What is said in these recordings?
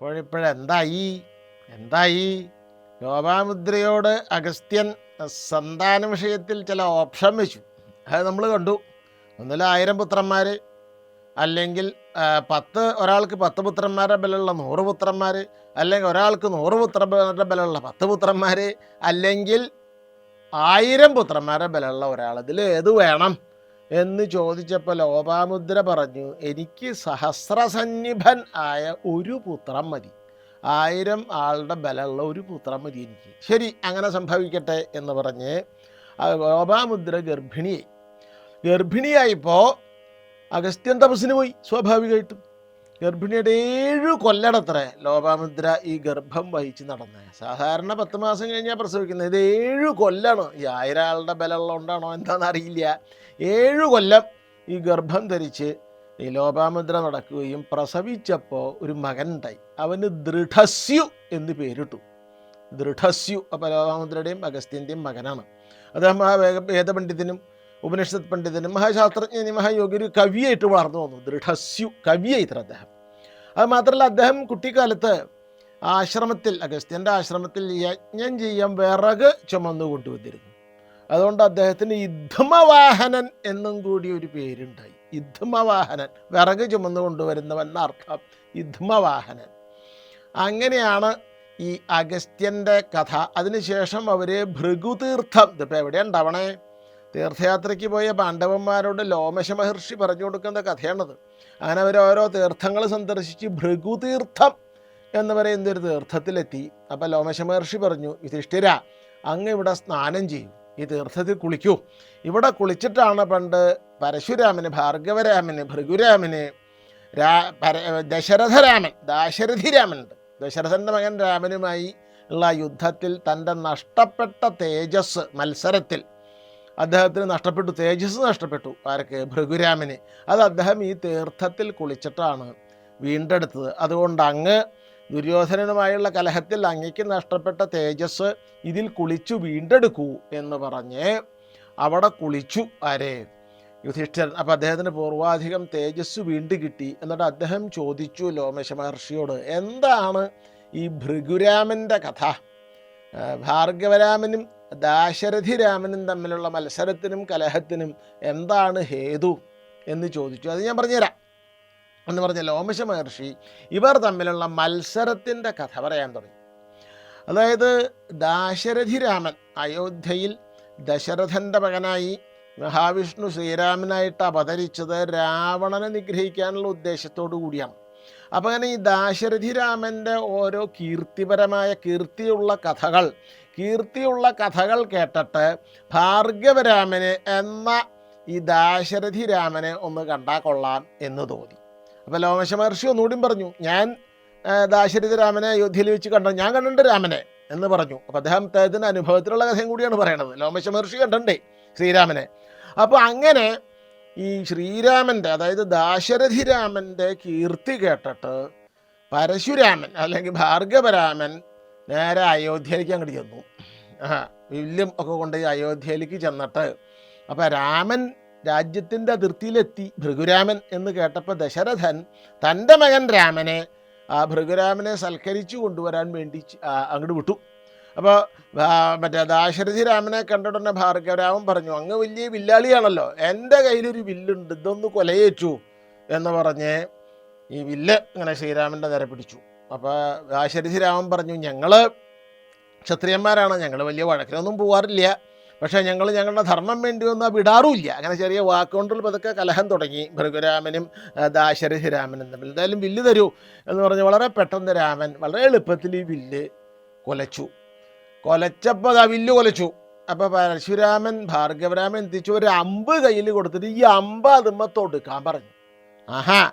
അപ്പോഴിപ്പോഴെന്തായി എന്തായി? ലോപാമുദ്രയോട് അഗസ്ത്യൻ സന്താന വിഷയത്തിൽ ചില ഓപ്ഷൻ വെച്ചു. അത് നമ്മൾ കണ്ടു. ഒന്നിൽ ആയിരം പുത്രന്മാർ അല്ലെങ്കിൽ പത്ത് ഒരാൾക്ക് പത്ത് പുത്രന്മാരുടെ ബലമുള്ള നൂറ് പുത്രന്മാർ അല്ലെങ്കിൽ ഒരാൾക്ക് നൂറ് പുത്രന്മാരുടെ ബലമുള്ള പത്ത് പുത്രന്മാർ അല്ലെങ്കിൽ ആയിരം പുത്രന്മാരുടെ ബലമുള്ള ഒരാൾ. ഇതിൽ ഏത് വേണം? എന്ന് ചോദിച്ചപ്പോൾ ലോപാമുദ്ര പറഞ്ഞു എനിക്ക് സഹസ്രസന്നിഭൻ ആയ ഒരു പുത്രം മതി. ആയിരം ആളുടെ ബലമുള്ള ഒരു പുത്രം മതി എനിക്ക്. ശരി അങ്ങനെ സംഭവിക്കട്ടെ എന്ന് പറഞ്ഞ് ലോപാമുദ്ര ഗർഭിണിയായി. ഗർഭിണിയായപ്പോൾ അഗസ്ത്യൻ തപസ്സിന് പോയി. സ്വാഭാവികമായിട്ടും. ഗർഭിണിയുടെ ഏഴ് കൊല്ലടത്രേ ലോപാമുദ്ര ഈ ഗർഭം വഹിച്ച് നടന്നത് സാധാരണ പത്ത് മാസം കഴിഞ്ഞാൽ പ്രസവിക്കുന്നത്. ഇത് ഏഴ് കൊല്ലാണ്. ഈ ആയിരം ആളുടെ ബലമുള്ള കൊണ്ടാണോ എന്താണെന്ന് അറിയില്ല. ഏഴു കൊല്ലം ഈ ഗർഭം ധരിച്ച് ഈ ലോപാമുദ്ര നടക്കുകയും പ്രസവിച്ചപ്പോൾ ഒരു മകൻ ഉണ്ടായി അവന് ദൃഢസ്യു എന്ന് പേരിട്ടു. ദൃഢസ്യു. അപ്പോൾ ലോപാമുദ്രയുടെയും അഗസ്ത്യന്റെയും മകനാണ്. അദ്ദേഹം ആ വേദപണ്ഡിതനും ഉപനിഷത്ത് പണ്ഡിതനും മഹാശാസ്ത്രജ്ഞനും മഹായോഗി ഒരു കവിയായിട്ട് വളർന്നു വന്നു. ദൃഢസ്യു കവിയായിത്ര അദ്ദേഹം. അത് മാത്രമല്ല അദ്ദേഹം കുട്ടിക്കാലത്ത് ആശ്രമത്തിൽ അഗസ്ത്യന്റെ ആശ്രമത്തിൽ യജ്ഞം ചെയ്യാൻ വിറക് ചുമന്നു കൊണ്ടുവന്നിരുന്നു. അതുകൊണ്ട് അദ്ദേഹത്തിന് യുദ്ധമവാഹനൻ എന്നും കൂടി ഒരു പേരുണ്ടായി. യുദ്ധമവാഹനൻ വിറക് ചുമന്നു കൊണ്ടുവരുന്നവൻ എന്നർത്ഥം യുദ്ധമവാഹനൻ. അങ്ങനെയാണ് ഈ അഗസ്ത്യന്റെ കഥ. അതിനുശേഷം അവർ ഭൃഗുതീർത്ഥം ഇതിപ്പോൾ എവിടെയാണ് ഉണ്ടാവണേ? തീർത്ഥയാത്രയ്ക്ക് പോയ പാണ്ഡവന്മാരോട് ലോമശ മഹർഷി പറഞ്ഞു കൊടുക്കുന്ന കഥയാണത്. അങ്ങനെ അവർ ഓരോ തീർത്ഥങ്ങൾ സന്ദർശിച്ച് ഭൃഗുതീർത്ഥം എന്ന് പറയുന്ന ഒരു തീർത്ഥത്തിലെത്തി. അപ്പോൾ ലോമശ മഹർഷി പറഞ്ഞു യുധിഷ്ഠിര അങ്ങ് ഇവിടെ സ്നാനം ചെയ്യും. ഈ തീർത്ഥത്തിൽ കുളിക്കൂ. ഇവിടെ കുളിച്ചിട്ടാണ് പണ്ട് പരശുരാമന് ഭാർഗവരാമന് ഭൃഗുരാമന് രാ പര ദശരഥരാമൻ ദാശരഥിരാമനുണ്ട്. ദശരഥന്റെ മകൻ രാമനുമായി ഉള്ള യുദ്ധത്തിൽ തന്റെ നഷ്ടപ്പെട്ട തേജസ് മത്സരത്തിൽ അദ്ദേഹത്തിന് നഷ്ടപ്പെട്ടു തേജസ് നഷ്ടപ്പെട്ടു ആരൊക്കെ? ഭൃഗുരാമന്. അത് അദ്ദേഹം ഈ തീർത്ഥത്തിൽ കുളിച്ചിട്ടാണ് വീണ്ടെടുത്തത്. അതുകൊണ്ട് അങ്ങ് ദുര്യോധനനുമായുള്ള കലഹത്തിൽ അങ്ങയ്ക്ക് നഷ്ടപ്പെട്ട തേജസ് ഇതിൽ കുളിച്ചു വീണ്ടെടുക്കൂ എന്ന് പറഞ്ഞ് അവിടെ കുളിച്ചു ആരെ? യുധിഷ്ഠിരൻ. അപ്പോൾ അദ്ദേഹത്തിന് പൂർവാധികം തേജസ് വീണ്ടു കിട്ടി. എന്നിട്ട് അദ്ദേഹം ചോദിച്ചു ലോമേശ മഹർഷിയോട് എന്താണ് ഈ ഭൃഗുരാമന്റെ കഥ? ആ, ഭാർഗവരാമനും ദാശരഥിരാമനും തമ്മിലുള്ള മത്സരത്തിനും കലഹത്തിനും എന്താണ് ഹേതു എന്ന് ചോദിച്ചു. അത് ഞാൻ പറഞ്ഞുതരാം. എന്ന് പറഞ്ഞ ലോമശ മഹർഷി ഇവർ തമ്മിലുള്ള മത്സരത്തിന്റെ കഥ പറയാൻ തുടങ്ങി. അതായത് ദാശരഥി രാമൻ അയോധ്യയിൽ ദശരഥന്റെ മകനായി മഹാവിഷ്ണു ശ്രീരാമനായിട്ട് അവതരിച്ചത് രാവണനെ നിഗ്രഹിക്കാനുള്ള ഉദ്ദേശത്തോടു കൂടിയാണ്. അപ്പോൾ അങ്ങനെ ഈ ദാശരഥി രാമന്റെ ഓരോ കീർത്തിപരമായ കീർത്തിയുള്ള കഥകൾ കീർത്തിയുള്ള കഥകൾ കേട്ടിട്ട് ഭാർഗവരാമന് എന്ന ഈ ദാശരഥി രാമനെ ഒന്ന് കണ്ടാൽ കൊള്ളാം എന്ന് തോന്നി. അപ്പോൾ ലോമശ മഹർഷി ഒന്നുകൂടിയും പറഞ്ഞു ഞാൻ ദാശരഥി രാമനെ അയോധ്യയിൽ വെച്ച് കണ്ട. ഞാൻ കണ്ടിട്ടുണ്ട് രാമനെ എന്ന് പറഞ്ഞു. അപ്പോൾ അദ്ദേഹം അദ്ദേഹത്തിന്റെ അനുഭവത്തിലുള്ള കഥയും കൂടിയാണ് പറയണത്. ലോമശ മഹർഷി കണ്ടണ്ടേ ശ്രീരാമനെ. അപ്പോൾ അങ്ങനെ ഈ ശ്രീരാമന്റെ അതായത് ദാശരഥി രാമന്റെ കീർത്തി കേട്ടിട്ട് പരശുരാമൻ അല്ലെങ്കിൽ ഭാർഗവരാമൻ നേരെ അയോധ്യയിലേക്ക് അങ്ങോട്ട് ചെന്നു. ആ വില്ലും ഒക്കെ കൊണ്ട് അയോധ്യയിലേക്ക് ചെന്നിട്ട് അപ്പോൾ രാമൻ രാജ്യത്തിന്റെ അതിർത്തിയിലെത്തി. ഭൃഗുരാമൻ എന്ന് കേട്ടപ്പോൾ ദശരഥൻ തന്റെ മകൻ രാമനെ ഭൃഗുരാമനെ സൽക്കരിച്ചു കൊണ്ടുവരാൻ വേണ്ടി അങ്ങോട്ട് വിട്ടു. അപ്പോൾ മറ്റേ ദാശരഥി രാമനെ കണ്ടിട്ടുടനെ ഭാർഗവരാമൻ പറഞ്ഞു അങ്ങ് വലിയ വില്ലാളിയാണല്ലോ. എന്റെ കയ്യിലൊരു വില്ലുണ്ട് ഇതൊന്ന് കൊലയേറ്റു. എന്ന് പറഞ്ഞ് ഈ വില്ല് ഇങ്ങനെ ശ്രീരാമന്റെ നേരെ പിടിച്ചു. അപ്പോൾ ദാശരഥി രാമൻ പറഞ്ഞു. ഞങ്ങൾ ക്ഷത്രിയന്മാരാണ്. ഞങ്ങൾ വലിയ വഴക്കിനൊന്നും പോവാറില്ല. പക്ഷേ ഞങ്ങൾ ഞങ്ങളുടെ ധർമ്മം വേണ്ടി ഒന്നും വിടാറുമില്ല. അങ്ങനെ ചെറിയ വാക്കുകൊണ്ടിൽ പതുക്കെ കലഹം തുടങ്ങി. ഭൃഗുരാമനും ദാശരഥി രാമനും തമ്മിൽ. എന്തായാലും വില്ല് തരൂ എന്ന് പറഞ്ഞ് വളരെ പെട്ടെന്ന് രാമൻ വളരെ എളുപ്പത്തിൽ ഈ വില്ല് കൊലച്ചു. കൊലച്ചപ്പോൾ ആ വില്ല് കൊലച്ചു. അപ്പോൾ പരശുരാമൻ ഭാർഗവരാമൻ എത്തിച്ചു ഒരു അമ്പ് കയ്യിൽ കൊടുത്തിട്ട് ഈ അമ്പ് അതുമ്മ തൊടുക്കാൻ പറഞ്ഞു. ആഹാ.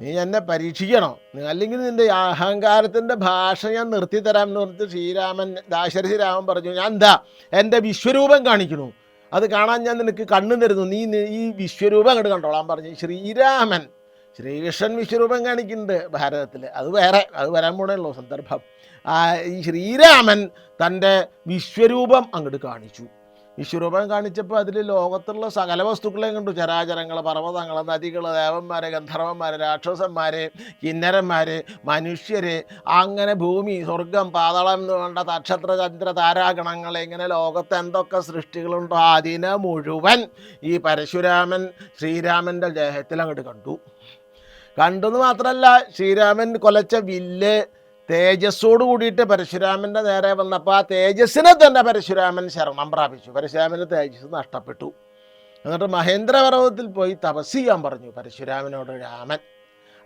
നീ എന്നെ പരീക്ഷിക്കണോ. അല്ലെങ്കിൽ നിന്റെ അഹങ്കാരത്തിന്റെ ഭാഷ ഞാൻ നിർത്തി തരാം എന്ന് പറഞ്ഞിട്ട് ശ്രീരാമൻ ദാശരഥി രാമൻ പറഞ്ഞു ഞാൻ എന്താ എന്റെ വിശ്വരൂപം കാണിക്കണു അത് കാണാൻ ഞാൻ നിനക്ക് കണ്ണു തരുന്നു. നീ ഈ വിശ്വരൂപം അങ്ങോട്ട് കണ്ടോളാൻ പറഞ്ഞു ശ്രീരാമൻ ശ്രീകൃഷ്ണൻ വിശ്വരൂപം കാണിക്കുന്നുണ്ട് ഭാരതത്തിൽ അത് വേറെ അത് വരാൻ പോണല്ലോ സന്ദർഭം. ഈ ശ്രീരാമൻ തന്റെ വിശ്വരൂപം അങ്ങോട്ട് കാണിച്ചു. വിശ്വരൂപം കാണിച്ചപ്പോൾ അതിൽ ലോകത്തുള്ള സകല വസ്തുക്കളെയും കണ്ടു. ചരാചരങ്ങൾ പർവതങ്ങൾ നദികൾ ദേവന്മാരെ ഗന്ധർവന്മാരെ രാക്ഷസന്മാരെ കിന്നരന്മാർ മനുഷ്യരെ അങ്ങനെ ഭൂമി സ്വർഗം പാതാളം എന്ന് വേണ്ട നക്ഷത്ര ചന്ദ്ര താരാഗണങ്ങൾ ഇങ്ങനെ ലോകത്ത് എന്തൊക്കെ സൃഷ്ടികളുണ്ടോ അതിനെ മുഴുവൻ ഈ പരശുരാമൻ ശ്രീരാമന്റെ ദേഹത്തിൽ അങ്ങോട്ട് കണ്ടു. കണ്ടെന്ന് മാത്രമല്ല ശ്രീരാമൻ കൊലച്ച വില്ല് തേജസ്സോട് കൂടിയിട്ട് പരശുരാമന്റെ നേരെ വന്നപ്പോൾ ആ തേജസ്സിനെ തന്നെ പരശുരാമൻ ശരണം പ്രാപിച്ചു. പരശുരാമന് തേജസ് നഷ്ടപ്പെട്ടു. എന്നിട്ട് മഹേന്ദ്രപർവതത്തിൽ പോയി തപസ് ചെയ്യാൻ പറഞ്ഞു പരശുരാമനോട് രാമൻ.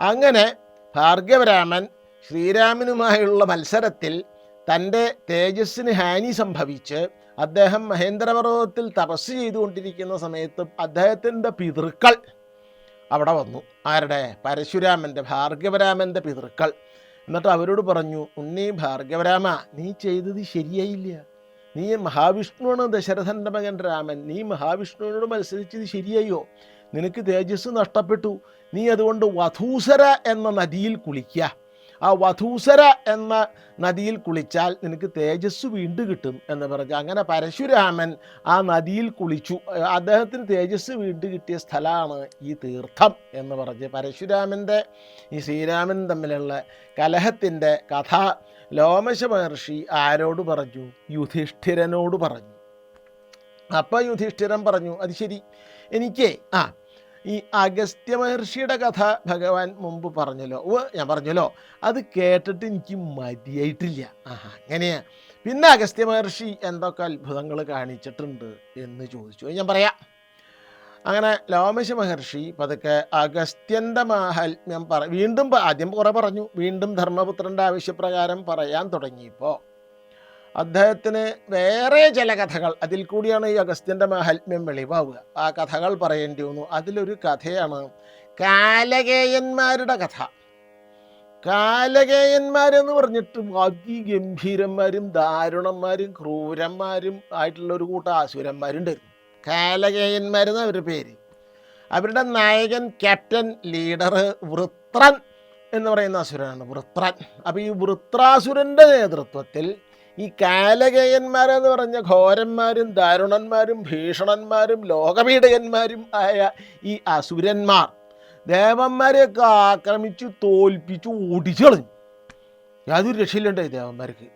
അങ്ങനെ ഭാർഗവരാമൻ ശ്രീരാമനുമായുള്ള മത്സരത്തിൽ തന്റെ തേജസ്സിന് ഹാനി സംഭവിച്ച് അദ്ദേഹം മഹേന്ദ്രപർവതത്തിൽ തപസ് ചെയ്തുകൊണ്ടിരിക്കുന്ന സമയത്ത് അദ്ദേഹത്തിന്റെ പിതൃക്കൾ അവിടെ വന്നു. ആരുടെ? പരശുരാമന്റെ ഭാർഗവരാമന്റെ പിതൃക്കൾ. എന്നിട്ട് അവരോട് പറഞ്ഞു ഉണ്ണി ഭാർഗവരാമ നീ ചെയ്തത് ശരിയായില്ല. നീ മഹാവിഷ്ണുവാണ് ദശരഥന്റെ മകൻ രാമൻ. നീ മഹാവിഷ്ണുവിനോട് മത്സരിച്ചത് ശരിയായോ? നിനക്ക് തേജസ് നഷ്ടപ്പെട്ടു. നീ അതുകൊണ്ട് വധൂസര എന്ന നദിയിൽ കുളിക്കുക ആ വധൂസര എന്ന നദിയിൽ കുളിച്ചാൽ നിനക്ക് തേജസ് വീണ്ടും കിട്ടും എന്ന് പറഞ്ഞു അങ്ങനെ പരശുരാമൻ ആ നദിയിൽ കുളിച്ചു. അദ്ദേഹത്തിന് തേജസ് വീണ്ടും കിട്ടിയ സ്ഥലമാണ് ഈ തീർത്ഥം എന്ന് പറഞ്ഞ് പരശുരാമന്റെ ഈ ശ്രീരാമൻ തമ്മിലുള്ള കലഹത്തിന്റെ കഥ ലോമശ മഹർഷി ആരോട് പറഞ്ഞു? യുധിഷ്ഠിരനോട് പറഞ്ഞു. അപ്പോൾ യുധിഷ്ഠിരൻ പറഞ്ഞു അത് ശരി. എനിക്ക് ആ ഈ അഗസ്ത്യ മഹർഷിയുടെ കഥ ഭഗവാൻ മുമ്പ് പറഞ്ഞല്ലോ. ഓ ഞാൻ പറഞ്ഞല്ലോ. അത് കേട്ടിട്ട് എനിക്ക് മതിയായിട്ടില്ല. ആഹാ അങ്ങനെയാ. പിന്നെ അഗസ്ത്യ മഹർഷി എന്തൊക്കെ അത്ഭുതങ്ങൾ കാണിച്ചിട്ടുണ്ട് എന്ന് ചോദിച്ചു. ഞാൻ പറയാം. അങ്ങനെ ലോമശ മഹർഷി പതുക്കെ അഗസ്ത്യന്റെ മാഹാത്മ്യം പറ വീണ്ടും ആദ്യം കുറേ പറഞ്ഞു. വീണ്ടും ധർമ്മപുത്രന്റെ ആവശ്യപ്രകാരം പറയാൻ തുടങ്ങിയപ്പോൾ അദ്ദേഹത്തിന് വേറെ ചില കഥകൾ. അതിൽ കൂടിയാണ് ഈ അഗസ്ത്യന്റെ മാഹാത്മ്യം വെളിവാവുക. ആ കഥകൾ പറയേണ്ടി വന്നു. അതിലൊരു കഥയാണ് കാലകേയന്മാരുടെ കഥ. കാലകേയന്മാരെന്ന് പറഞ്ഞിട്ട് അതിഗംഭീരന്മാരും ദാരുണന്മാരും ക്രൂരന്മാരും ആയിട്ടുള്ള ഒരു കൂട്ടം ആസുരന്മാരുണ്ടായിരുന്നു. കാലകേയന്മാരെന്ന് അവരുടെ പേര്. അവരുടെ നായകൻ ക്യാപ്റ്റൻ ലീഡർ വൃത്രൻ എന്ന് പറയുന്ന അസുരനാണ് വൃത്രൻ. അപ്പോൾ ഈ വൃത്രാസുരന്റെ നേതൃത്വത്തിൽ ഈ കാലകേയന്മാരെന്ന് പറഞ്ഞ ഘോരന്മാരും ദാരുണന്മാരും ഭീഷണന്മാരും ലോകപീഡകന്മാരും ആയ ഈ അസുരന്മാർ ദേവന്മാരെയൊക്കെ ആക്രമിച്ചു തോൽപ്പിച്ചു ഓടിച്ചു യാതൊരു രക്ഷയിലുണ്ടായി ദേവന്മാർക്ക്.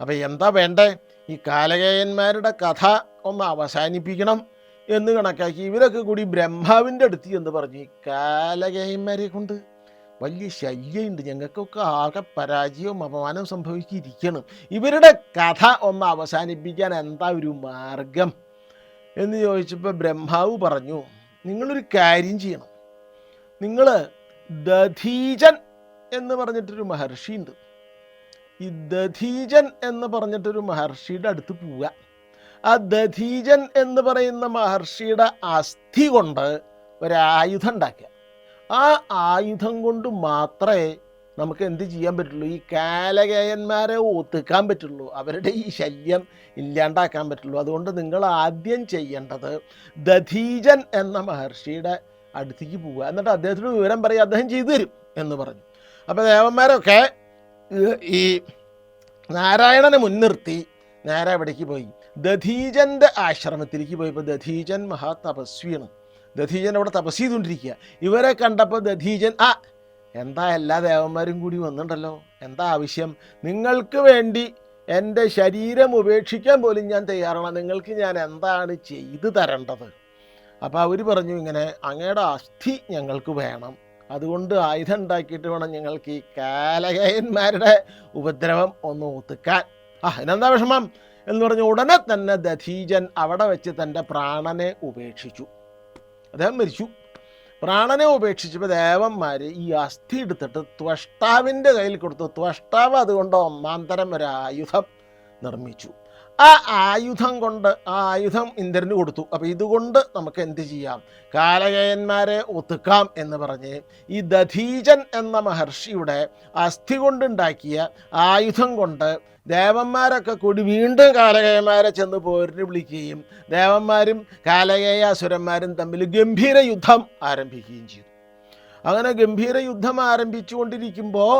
അപ്പം എന്താ വേണ്ടേ? ഈ കാലകേയന്മാരുടെ കഥ ഒന്ന് അവസാനിപ്പിക്കണം എന്ന് കണക്കാക്കി ഇവരൊക്കെ കൂടി ബ്രഹ്മാവിന്റെ അടുത്ത് എന്ന് പറഞ്ഞു ഈ കാലകേയന്മാരെ കൊണ്ട് വലിയ ശല്യമുണ്ട്. ഞങ്ങൾക്കൊക്കെ ആകെ പരാജയവും അപമാനവും സംഭവിച്ചിരിക്കണം. ഇവരുടെ കഥ ഒന്ന് അവസാനിപ്പിക്കാൻ എന്താ ഒരു മാർഗം? എന്ന് ചോദിച്ചപ്പോൾ ബ്രഹ്മാവ് പറഞ്ഞു നിങ്ങളൊരു കാര്യം ചെയ്യണം. നിങ്ങൾ ദധീജൻ എന്ന് പറഞ്ഞിട്ടൊരു മഹർഷി ഉണ്ട് ഈ ദധീജൻ എന്ന് പറഞ്ഞിട്ടൊരു മഹർഷിയുടെ അടുത്ത് പോവുക. ആ ദധീജൻ എന്ന് പറയുന്ന മഹർഷിയുടെ അസ്ഥി കൊണ്ട് ഒരായുധം ഉണ്ടാക്കുക. ആ ആയുധം കൊണ്ട് മാത്രമേ നമുക്ക് എന്ത് ചെയ്യാൻ പറ്റുള്ളൂ? ഈ കാലകേയന്മാരെ ഒത്തുക്കാൻ പറ്റുള്ളൂ. അവരുടെ ഈ ശല്യം ഇല്ലാണ്ടാക്കാൻ പറ്റുള്ളൂ. അതുകൊണ്ട് നിങ്ങൾ ആദ്യം ചെയ്യേണ്ടത് ദധീജൻ എന്ന മഹർഷിയുടെ അടുത്തേക്ക് പോവുക. എന്നിട്ട് അദ്ദേഹത്തിന് വിവരം പറയുക അദ്ദേഹം ചെയ്തു തരും എന്ന് പറഞ്ഞു. അപ്പോൾ ദേവന്മാരൊക്കെ ഈ- നാരായണനെ മുൻനിർത്തി നേരെ എവിടേക്ക് പോയി. ദധീജന്റെ ആശ്രമത്തിലേക്ക് പോയപ്പോൾ ദധീജൻ മഹാതപസ്വിയാണ്. ദധീജൻ അവിടെ തപസ് ചെയ്തുകൊണ്ടിരിക്കുക ഇവരെ കണ്ടപ്പോൾ ദധീജൻ ആ എന്താ എല്ലാ ദേവന്മാരും കൂടി വന്നിട്ടുണ്ടല്ലോ? എന്താ ആവശ്യം? നിങ്ങൾക്ക് വേണ്ടി എന്റെ ശരീരം ഉപേക്ഷിക്കാൻ പോലും ഞാൻ തയ്യാറാണ്. നിങ്ങൾക്ക് ഞാൻ എന്താണ് ചെയ്തു തരേണ്ടത്? അപ്പോൾ അവർ പറഞ്ഞു ഇങ്ങനെ അങ്ങയുടെ അസ്ഥി ഞങ്ങൾക്ക് വേണം. അതുകൊണ്ട് ആയുധം ഉണ്ടാക്കിയിട്ട് വേണം ഞങ്ങൾക്ക് ഈ കാലകയന്മാരുടെ ഉപദ്രവം ഒന്ന് ഒതുക്കാൻ. ആ അതിനെന്താ വിഷമം? എന്ന് പറഞ്ഞു ഉടനെ തന്നെ ദധീജൻ അവിടെ വെച്ച് തന്റെ പ്രാണനെ ഉപേക്ഷിച്ചു. അദ്ദേഹം മരിച്ചു. പ്രാണനെ ഉപേക്ഷിച്ചപ്പോൾ ദേവന്മാർ ഈ അസ്ഥി എടുത്തിട്ട് ത്വഷ്ടാവിന്റെ കയ്യിൽ കൊടുത്തു. ത്വഷ്ടാവ് അതുകൊണ്ട് ഒന്നാന്തരം തരം ഒരു ആയുധം നിർമ്മിച്ചു. ആ ആയുധം കൊണ്ട് ആ ആയുധം ഇന്ദ്രന് കൊടുത്തു. അപ്പോൾ ഇതുകൊണ്ട് നമുക്ക് എന്ത് ചെയ്യാം? കാലകയന്മാരെ ഒതുക്കാം എന്ന് പറഞ്ഞ് ഈ ദധീജൻ എന്ന മഹർഷിയുടെ അസ്ഥി കൊണ്ടുണ്ടാക്കിയ ആയുധം കൊണ്ട് ദേവന്മാരൊക്കെ കൂടി വീണ്ടും കാലകേയന്മാരെ ചെന്ന് പോരിന് വിളിക്കുകയും ദേവന്മാരും കാലകേയ അസുരന്മാരും തമ്മിൽ ഗംഭീര യുദ്ധം ആരംഭിക്കുകയും ചെയ്തു. അങ്ങനെ ഗംഭീര യുദ്ധം ആരംഭിച്ചുകൊണ്ടിരിക്കുമ്പോൾ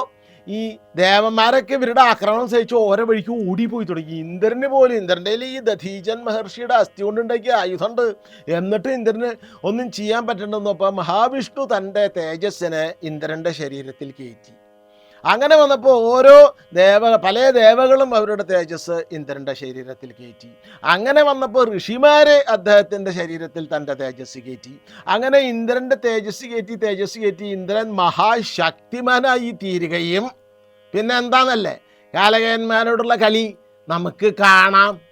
ഈ ദേവന്മാരൊക്കെ ഇവരുടെ ആക്രമണം സഹിച്ച് ഓരോ വഴിക്ക് ഓടിപ്പോയി തുടങ്ങി. ഇന്ദ്രന് പോലും ഇന്ദ്രന്റെ ഈ ദധീജൻ മഹർഷിയുടെ അസ്ഥി കൊണ്ടുണ്ടാക്കിയ ആയുധമുണ്ട്. എന്നിട്ട് ഇന്ദ്രന് ഒന്നും ചെയ്യാൻ പറ്റണ്ടെന്നപ്പോൾ മഹാവിഷ്ണു തന്റെ തേജസ്സിനെ ഇന്ദ്രന്റെ ശരീരത്തിൽ കയറ്റി. അങ്ങനെ വന്നപ്പോൾ ഓരോ ദേവ പല ദേവകളും അവരുടെ തേജസ് ഇന്ദ്രന്റെ ശരീരത്തിൽ കയറ്റി. അങ്ങനെ വന്നപ്പോൾ ഋഷിമാരെ അദ്ദേഹത്തിന്റെ ശരീരത്തിൽ തന്റെ തേജസ് കയറ്റി. അങ്ങനെ ഇന്ദ്രന്റെ തേജസ് കയറ്റി തേജസ് കയറ്റി ഇന്ദ്രൻ മഹാശക്തിമാനായി തീരുകയും. പിന്നെ എന്താണെന്നല്ലേ കാലകയന്മാരോടുള്ള കളി നമുക്ക് കാണാം.